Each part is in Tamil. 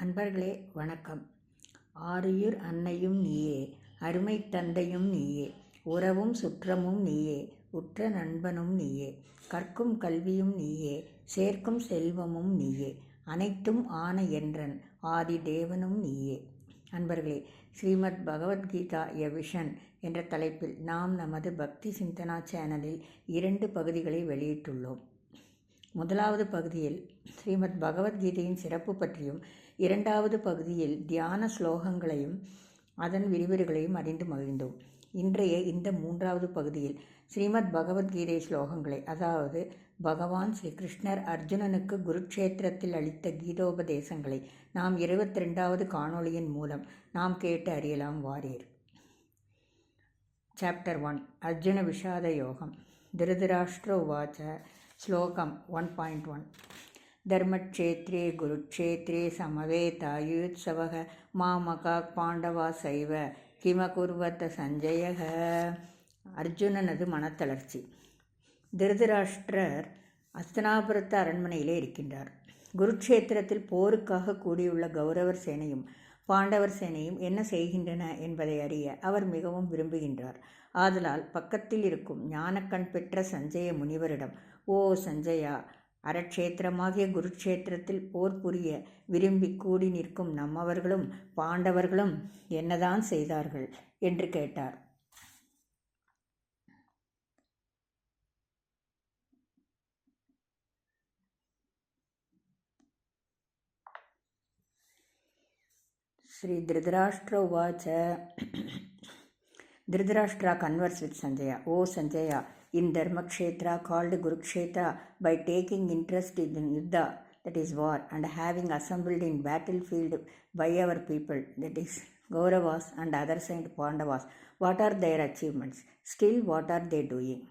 அன்பர்களே வணக்கம். ஆருயிர் அன்னையும் நீயே அருமை தந்தையும் நீயே உறவும் சுற்றமும் நீயே உற்ற நண்பனும் நீயே கற்கும் கல்வியும் நீயே சேர்க்கும் செல்வமும் நீயே அனைத்தும் ஆன என்றன் ஆதி தேவனும் நீயே. அன்பர்களே ஸ்ரீமத் பகவத்கீதா எ விஷன் என்ற தலைப்பில் நாம் நமது பக்தி சிந்தனா சேனலில் இரண்டு பகுதிகளை வெளியிட்டுள்ளோம். முதலாவது பகுதியில் ஸ்ரீமத் பகவத்கீதையின் சிறப்பு பற்றியும் இரண்டாவது பகுதியில் தியான ஸ்லோகங்களையும் அதன் விரிவுரைகளையும் அறிந்து மகிழ்ந்தோம். இன்றைய இந்த மூன்றாவது பகுதியில் ஸ்ரீமத் பகவத்கீதை ஸ்லோகங்களை அதாவது பகவான் ஸ்ரீ கிருஷ்ணர் அர்ஜுனனுக்கு குருக்ஷேத்திரத்தில் அளித்த கீதோபதேசங்களை நாம் இருபத்தி ரெண்டாவது காணொளியின் மூலம் நாம் கேட்டு அறியலாம் வாரீர். சாப்டர் ஒன் அர்ஜுன விஷாத யோகம். திருதராஷ்டிர உவாச்ச ஸ்லோகம் ஒன் பாயிண்ட் ஒன் धर्मक्षेत्रे गुरुक्षेत्रे समवेतायुत्सवः மாமகாக் பாண்டவா சைவ கிமகுர்வத்த சஞ்சயக அர்ஜுனனது மனத்தளர்ச்சி திருதராஷ்டிரர் அஸ்தனாபுரத்து அரண்மனையிலே இருக்கின்றார் குருக்ஷேத்திரத்தில் போருக்காக கூடியுள்ள கௌரவர் சேனையும் பாண்டவர் சேனையும் என்ன செய்கின்றன என்பதை அறிய அவர் மிகவும் விரும்புகின்றார் ஆதலால் பக்கத்தில் இருக்கும் ஞானக்கண் பெற்ற சஞ்சய முனிவரிடம் ஓ சஞ்சயா அரட்சேத்திரமாகிய குருக்ஷேத்திரத்தில் போர் புரிய விரும்பி கூடி நிற்கும் நம்மவர்களும் பாண்டவர்களும் என்னதான் செய்தார்கள்? என்று கேட்டார். ஸ்ரீ திருதராஷ்டிர உவாச்ச. Dhritarashtra converse with Sanjaya. Oh Sanjaya in Dharmakshetra called Kurukshetra by taking interest in Yuddha, that is war, and having assembled in battlefield by our people, that is Kauravas and other Saint Pandavas. What are their achievements? Still, what are they doing?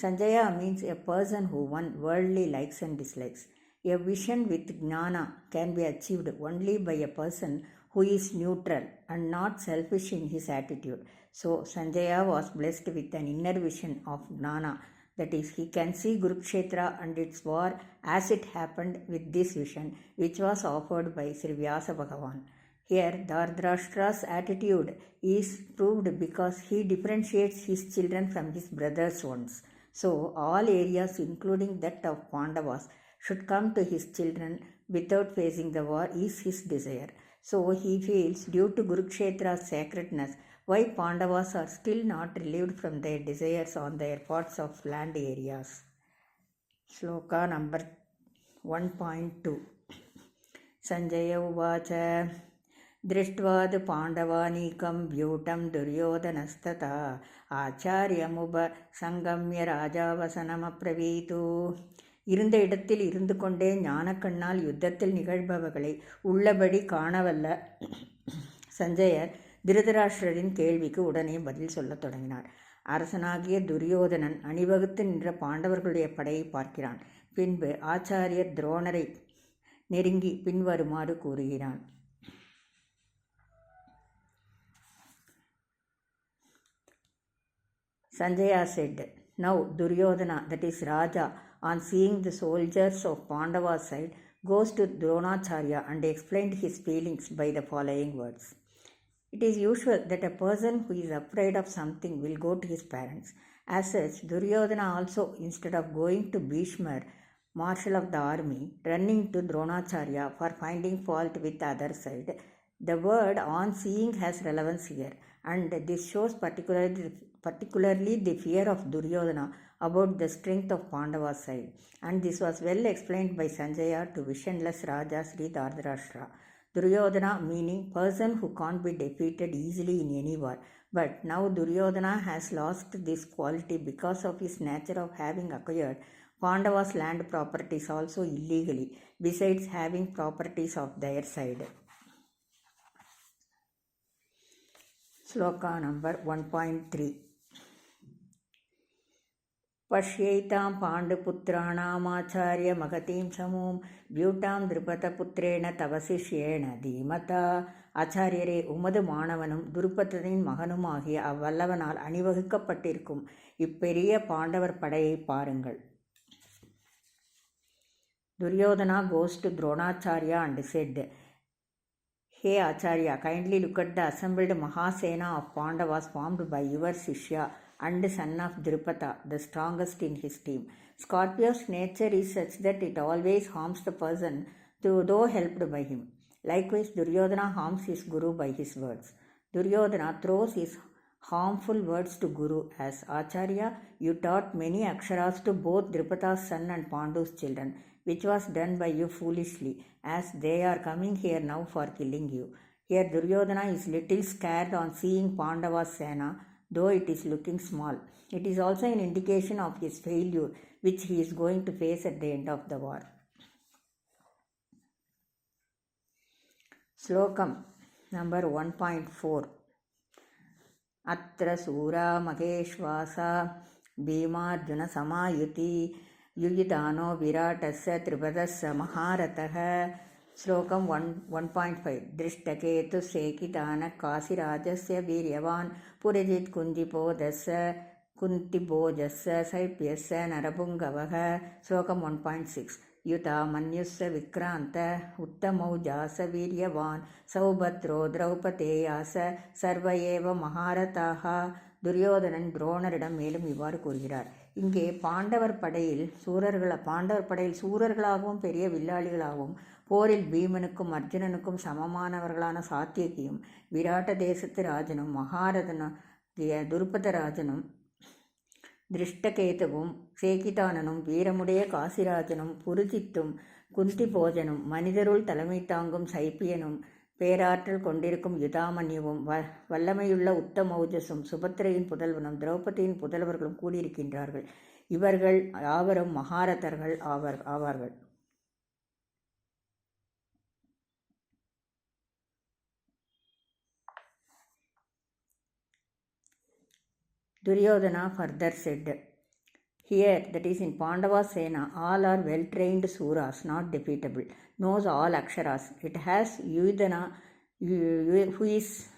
Sanjaya means a person who won worldly likes and dislikes. A vision with jnana can be achieved only by a person who is neutral and not selfish in his attitude. So Sanjaya was blessed with an inner vision of Gnana, that is, he can see Kurukshetra and its war as it happened with this vision, which was offered by Sri Vyasa Bhagavan. Here, Dhardrashtra's attitude is proved because he differentiates his children from his brothers' ones. So, all areas, including that of Pandavas, should come to his children without facing the war is his desire. So he feels due to Gurukshetra's sacredness why Pandavas are still not relieved from their desires on their parts of land areas. Shloka number one point two Sanjaya उवाच दृष्ट्वा acharya पाण्डवानीकं व्यूटं दुर्योधनस्तथा आचार्यमुपसङ्गम्य राजावसनमब्रवीतु இருந்த இடத்தில் இருந்து கொண்டே ஞானக்கண்ணால் யுத்தத்தில் நிகழ்பவர்களை உள்ளபடி காணவல்ல. சஞ்சயர் திருதராஷ்டிரரின் கேள்விக்கு உடனே பதில் சொல்லத் தொடங்கினார். அரசனாகிய துரியோதனன் அணிவகுத்து நின்ற பாண்டவர்களுடைய படையை பார்க்கிறான். பின்பு ஆச்சாரியர் துரோணரை நெருங்கி பின்வருமாறு கூறுகிறான். Sanjaya said now Duryodhana that is raja on seeing the soldiers of Pandava's side, goes to Dronacharya and explained his feelings by the following words. It is usual that a person who is afraid of something will go to his parents. As such, Duryodhana also, instead of going to Bhishmar, marshal of the army, running to Dronacharya for finding fault with the other side, the word on seeing has relevance here, and this shows particularly, particularly the fear of Duryodhana about the strength of Pandava side, and this was well explained by Sanjaya to visionless Raja Sri Dhardharashtra. Duryodhana meaning person who can't be defeated easily in any war. But now Duryodhana has lost this quality because of his nature of having acquired Pandava's land properties also illegally, besides having properties of their side. Sloka number 1.3 पश्यैतां पाण्डुपुत्राणामाचार्यमहतीं समूं व्यूटां திருபதபுத்திரேன தவ சிஷ்யேன தீமதா ஆச்சாரியரே உமது மாணவனும் துருபதனின் மகனுமாகிய அவ்வல்லவனால் அணிவகுக்கப்பட்டிருக்கும் இப்பெரிய பாண்டவர் படையை பாருங்கள் Duryodhana goes to Dronacharya and said Hey Acharya, kindly look at the assembled Mahasena of Pandavas formed by your Shishya and son of Drupada, the strongest in his team. Scorpio's nature is such that it always harms the person though helped by him. Likewise, Duryodhana harms his guru by his words. Duryodhana throws his harmful words to Guru as Acharya, you taught many aksharas to both Drupada's son and Pandu's children which was done by you foolishly, as they are coming here now for killing you. Here Duryodhana is little scared on seeing Pandava's Sena, though it is looking small. It is also an indication of his failure, which he is going to face at the end of the war. Slokam number 1.4 अत्र सूरा महेश्वासा भीमार्जुनसमायुति युयुधानो विराटस्य त्रिपदस्य महारथः श्लोकं वन् वन् पायिण्ट् फैव् दृष्टकेतुशेकितानकाशिराजस्य वीर्यवान् புரஜித் குந்தி போதச குந்தி போஜஸ்ஸ சைப்பியஸ்ஸ நரபுங்கவக ஸ்லோகம் ஒன் பாயிண்ட் சிக்ஸ். யுதா மன்யுஸ்ஸ விக்ராந்த உத்தமௌஜாச வீரியவான் சௌபத்ரோ திரௌபதேயாச சர்வ ஏவ மகாரதாக துரியோதனன் துரோணரிடம் மேலும் இவ்வாறு கூறுகிறார். இங்கே பாண்டவர் படையில் சூரர்கள பாண்டவர் படையில் சூரர்களாகவும் பெரிய வில்லாளிகளாகவும் போரில் பீமனுக்கும் அர்ஜுனனுக்கும் சமமானவர்களான சாத்தியகியும் விராட்ட தேசத்து ராஜனும் மகாரதன துருபதராஜனும் திருஷ்டகேதுவும் சேகிதானனும் வீரமுடைய காசிராஜனும் புருஜித்தும் குந்தி போஜனும் மனிதருள் தலைமை தாங்கும் சைப்பியனும் பேராற்றல் கொண்டிருக்கும் யுதாமன்யவும் வ வல்லமையுள்ள உத்தமௌஜஸும் சுபத்திரையின் புதல்வனும் திரௌபதியின் புதல்வர்களும் கூடியிருக்கின்றார்கள். இவர்கள் யாவரும் மகாரதர்கள் ஆவர் ஆவார்கள். Duryodhana further said, Here, that is in Pandava Sena, all are well trained Suras, not defeatable knows all aksharas. It has Yudhana, who is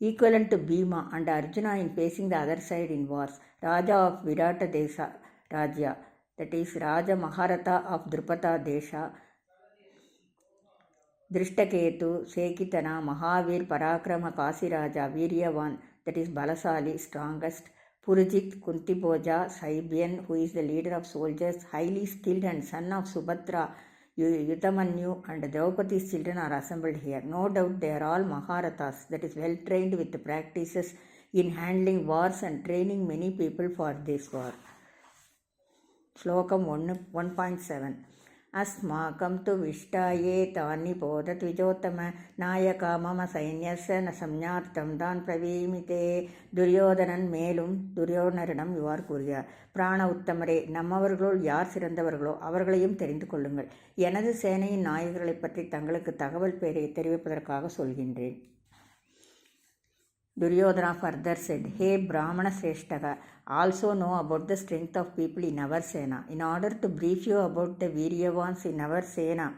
equivalent to Bhima and Arjuna in facing the other side in wars. Raja of Virata Desha, Raja, that is Raja Maharatha of Drupada Desha, Drishtaketu, Sekitana, Mahavir, Parakrama, Kasiraja, Viryavan, that is Balasali, strongest, Purujit, Kuntiboja, Saibian, who is the leader of soldiers, highly skilled and son of Subhadra, yudhamanyu and Draupadi's children are assembled here. No doubt they are all Maharathas, that is, well trained with practices in handling wars and training many people for this war. Slokam 1.7 अस्माकं तु विष्टाये तानि बोधद्विजोत्तम நாயகா மம சைன்யச ந சம்ஞார்த்தம் தான் பிரவீமித்தே துரியோதனன் மேலும் துரியோதனரிடம் இவ்வாறு கூறுகிறார் பிராண உத்தமரே நம்மவர்களுள் யார் சிறந்தவர்களோ அவர்களையும் தெரிந்து கொள்ளுங்கள் எனது சேனையின் நாயகர்களைப் பற்றி தங்களுக்கு தகவல் பெயரை தெரிவிப்பதற்காக சொல்கின்றேன் Duryodhana further said, Hey Brahmana Sreshtaka, also know about the strength of people in our Sena. In order to brief you about the Viryavans in our Sena,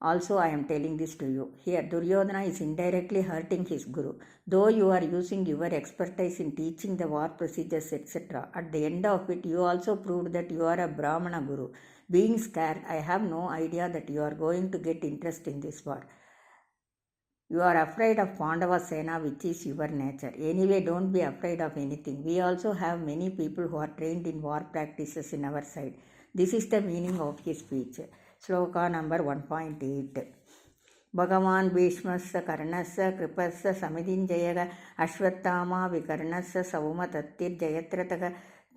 also I am telling this to you. Here, Duryodhana is indirectly hurting his guru. Though you are using your expertise in teaching the war procedures, etc., at the end of it, you also proved that you are a Brahmana guru. Being scared, I have no idea that you are going to get interest in this war. You are afraid of Pandava Sena, which is your nature. Anyway, don't be afraid of anything. We also have many people who are trained in war practices in our side. This is the meaning of his speech. Sloka number 1.8. भगवान् भीष्मस्य कर्णस्य कृपस्य समितिञ्जयः अश्वत्थामा विकर्णस्य सौमतत्तिर्जयत्रतः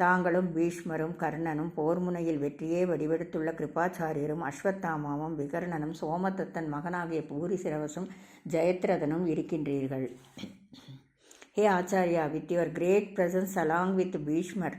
தாங்களும் பீஷ்மரும் கர்ணனும் போர்முனையில் வெற்றியே வடிவெடுத்துள்ள கிருபாச்சாரியரும் அஸ்வத்தாமாவும் விகர்ணனும் சோமதத்தன் மகனாகிய பூரி சிரவசும் ஜெயத்ரதனும் இருக்கின்றீர்கள். Hey Acharya with your great presence along with Bhishmar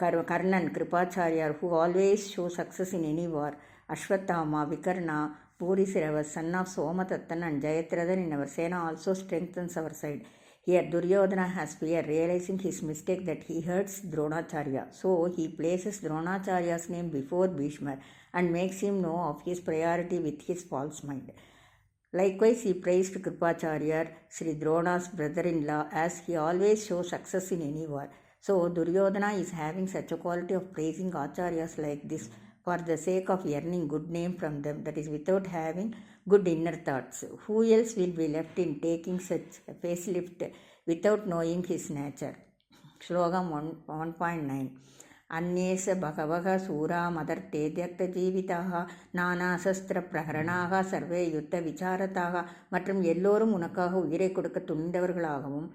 Ghar Karnan Kripacharyar who always show success in any war Ashwatthama Vikarna Bhuri Shravas son of Somadattan and Jayadrathan in our sena also strengthens our side Here Duryodhana has fear, realizing his mistake that he hurts Dronacharya. So he places Dronacharya's name before Bhishma and makes him know of his priority with his false mind. Likewise, he praised Kripacharya, Sri Drona's brother-in-law, as he always shows success in any war. So Duryodhana is having such a quality of praising Acharyas like this for the sake of earning good name from them that is without having good inner thoughts who else will be left in taking such a facelift without knowing his nature ஸ்லோகம் ஒன் ஒன் பாயிண்ட் நைன் அந்நேச பகவக சூரா மதர் தேத்யர்த்த ஜீவிதாக நானா சஸ்திர பிரகரணாக சர்வே யுத்த விசாரத்தாக மற்றும் எல்லோரும் உனக்காக உயிரை கொடுக்க துணிந்தவர்களாகவும்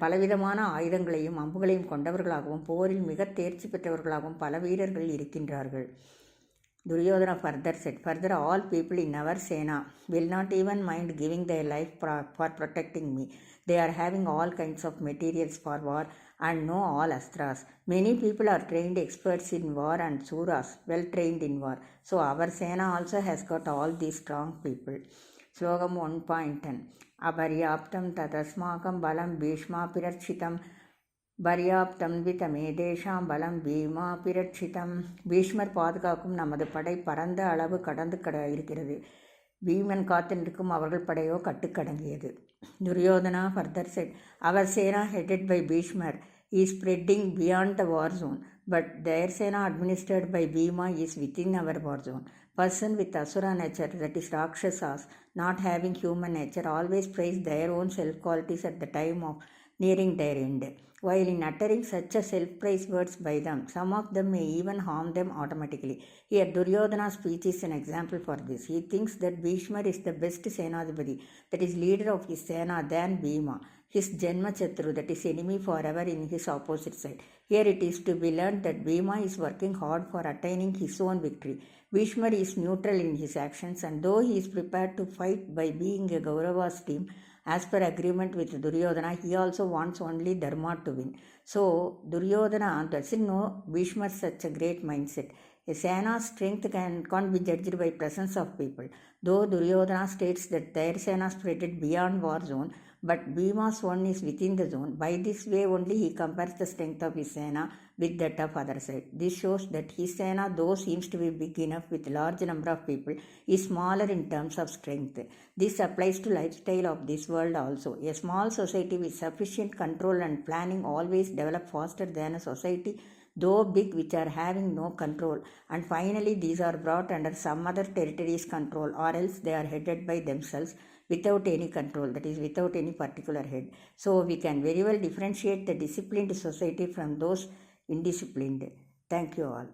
பலவிதமான ஆயுதங்களையும் அம்புகளையும் கொண்டவர்களாகவும் போரில் மிக தேர்ச்சி பெற்றவர்களாகவும் பல வீரர்கள் இருக்கின்றார்கள் Duryodhana further said further all people in our sena will not even mind giving their life for protecting me they are having all kinds of materials for war and no all astras many people are trained experts in war and suras well trained in war so our sena also has got all the strong people श्लोकम् वन् पायिण्ट् टेन् अपर्याप्तं तदस्माकं बलं भीष्मापिरक्षितं பர்யாப்தம் விதமேதேஷாம் பலம் பீமா பிரட்சிதம் பீஷ்மர் பாதுகாக்கும் நமது படை பரந்த அளவு கடந்து கட இருக்கிறது பீமன் காத்து நிற்கும் அவர்கள் படையோ கட்டுக்கடங்கியது Duryodhana further said our sena headed by Bhishmar is spreading beyond the war zone, but their Sena administered by Bhima is within our war zone. Person with Asura nature, that is Rakshasas, not having human nature, always praise their own self qualities at the time of nearing their end. While in uttering such a self praise words by them, some of them may even harm them automatically. Here, Duryodhana's speech is an example for this. He thinks that Bhishma is the best Senadipati, that is, leader of his Sena, than Bhima his Janma Chatru, that is enemy forever in his opposite side. Here it is to be learned that Bhima is working hard for attaining his own victory. Bhishma is neutral in his actions and though he is prepared to fight by being a Gaurava's team, as per agreement with Duryodhana, he also wants only Dharma to win. So Duryodhana doesn't know Bhishma's such a great mindset. A Sena's strength can, can't be judged by presence of people. Though Duryodhana states that their Sena spread beyond war zone, but Bhima's one is within the zone. By this way only he compares the strength of his Sena with that of other side. This shows that his Sena, though seems to be big enough with large number of people, is smaller in terms of strength. This applies to lifestyle of this world also. A small society with sufficient control and planning always develop faster than a society though big which are having no control and finally these are brought under some other territory's control or else they are headed by themselves without any control that is without any particular head. So we can very well differentiate the disciplined society from those indisciplined. Thank you all